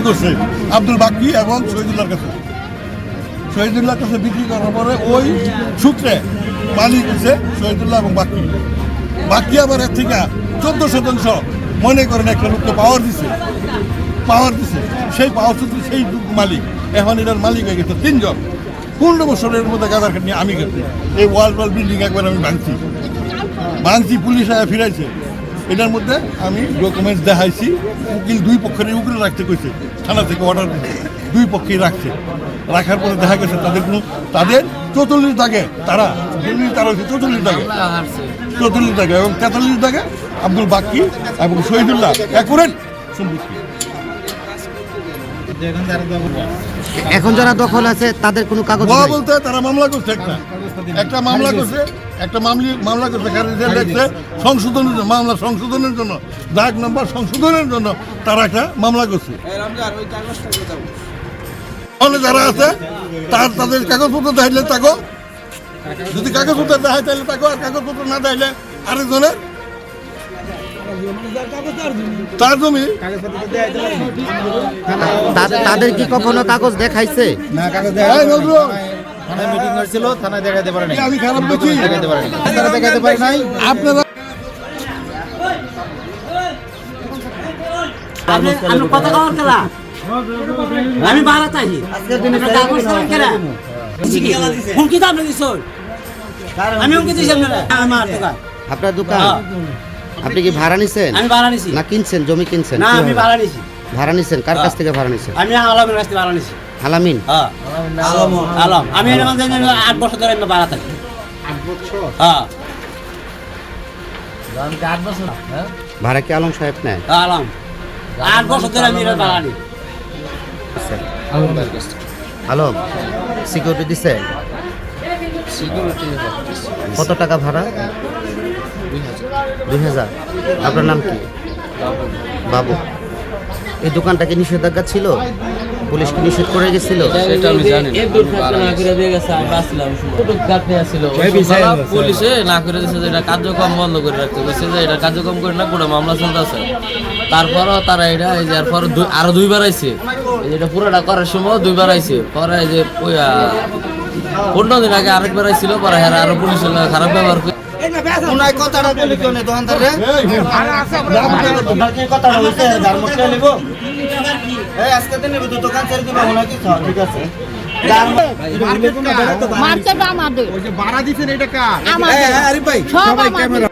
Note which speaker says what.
Speaker 1: বিক্রি করছে আব্দুল বাক্কি এবং শহীদুল্লাহর কাছে। শহীদুল্লাহর কাছে বিক্রি করার পরে ওই সূত্রে মালিক হচ্ছে শহীদুল্লাহ এবং বাক্কি বাকি আবার এর থেকে চোদ্দ শতাংশ মনে করেন একটা লোককে পাওয়ার দিছে। পাওয়ার দিছে। সেই পাওয়ার সূত্রে সেই মালিক, এখন এটার মালিক হয়ে গেছে তিনজন। পনেরো বছরের মধ্যে গাদার নিয়ে আমি গেছি এই ওয়াল ওয়াল বিল্ডিং একবার আমি ভাঙছি। ভাঙছি, পুলিশ ফিরাইছে। এটার মধ্যে আমি ডকুমেন্টস দেখাইছি উকিল দুই পক্ষের উকিল রাখতে কইছে থানা থেকে অর্ডার দুই পক্ষেই রাখছে। রাখার পরে দেখা গেছে তাদের কোনো তাদের চৌচল্লিশ দাগে তারা চল্লিশ তারা হচ্ছে চৌচল্লিশ দাগে। চৌচল্লিশ দাগে এবং তেতাল্লিশ দাগে আব্দুল বাক্কি এবং শহীদুল্লাহ। অ্যাকুরেট সম্পত্তি।
Speaker 2: এখন যারা দখল আছে তাদের কোনো কাগজ নাই।
Speaker 1: বলতে তারা মামলা করছে একটা। একটা মামলা করছে একটা মামলি মামলা করছে খারিজে দেখছে। সংশোধনের জন্য মামলা সংশোধনের জন্য দাগ নাম্বার সংশোধনের জন্য তারা একটা মামলা করছে। যারা আছে তার তাদের কাগজপত্র দেখাইলে তাকে। যদি কাগজপত্র দেখায় তাহলে তাকে আর কাগজপত্র না দেখাইলে আরেকজনের তার জমি?
Speaker 2: তাদের কি কখনো কাগজ দেখাইছে?
Speaker 3: না কাগজ থানায় মিটিং হয়েছিল থানায় দেখাতে পারে নাই
Speaker 1: আমি খারাপ
Speaker 3: দেখাতে পারে নাই তারা দেখাতে পারে নাই?
Speaker 1: আপনারা
Speaker 4: আমি ভাড়া চাই হুমকি তো আপনি আমি হুমকি আপনারা। আমার দোকান।
Speaker 2: আপনার দোকান?
Speaker 4: হ্যাঁ।
Speaker 2: আপনি কি ভাড়া নিছেন?
Speaker 4: আমি ভাড়া নিছি।
Speaker 2: না কিনছেন জমি কিনছেন?
Speaker 4: না আমি ভাড়া? নিছি।
Speaker 2: ভাড়া নিছেন? কার কাছ থেকে ভাড়া নিছেন?
Speaker 4: আমি আলমের কাছ থেকে ভাড়া নিছি।
Speaker 2: আলামিন?
Speaker 4: হ্যাঁ আলম আমি এর মধ্যে জানি আট বছর ধরে আমি ভাড়া থাকি। 8 বছর? হ্যাঁ?
Speaker 2: ভাড়া কি আলম সাহেব নেয়?
Speaker 4: আলম। আট বছর ধরে আমি এর ভাড়া নিই।
Speaker 2: আলম সিকিউরিটি দিছে। কত টাকা ভাড়া? দুই হাজার। আপনার নাম কি? বাবু। এই দোকানটা কি নিষেধাজ্ঞা ছিল? পুলিশ কি নিষেধ করে গেছিল?
Speaker 5: সেটা আমি জানি না। করে দিয়ে গেছে আমি আসছিলাম ছিল পুলিশে না করে দিয়েছে যে এটা কার্যক্রম বন্ধ করে রাখতে বলছে যে এটা কার্যক্রম করে না করে মামলা চলতেছে। তারপরও তারা এটা এই যে এরপর আরও দুইবার আইছে। এই যে এটা পুরোটা করার সময় দুইবার আইছে। পরে এই যে পনেরো দিন আগে আরেকবার আইছিল পরে হ্যাঁ আরও পুলিশের খারাপ ব্যবহার করে
Speaker 3: উনাই কথাটা বলি কেউ নেই দোকানদারে কি কথাটা হইছে যার মুখে নিব। এই আজকে দিন নিব দোকান ছেড়ে দিব মনে কি ঠিক আছে?
Speaker 6: মার্কেট আমাদের
Speaker 3: ওই যে ভাড়া দিছেন এটা কার?
Speaker 6: আমাদের
Speaker 3: আরে ভাই। সবাই ক্যামেরা।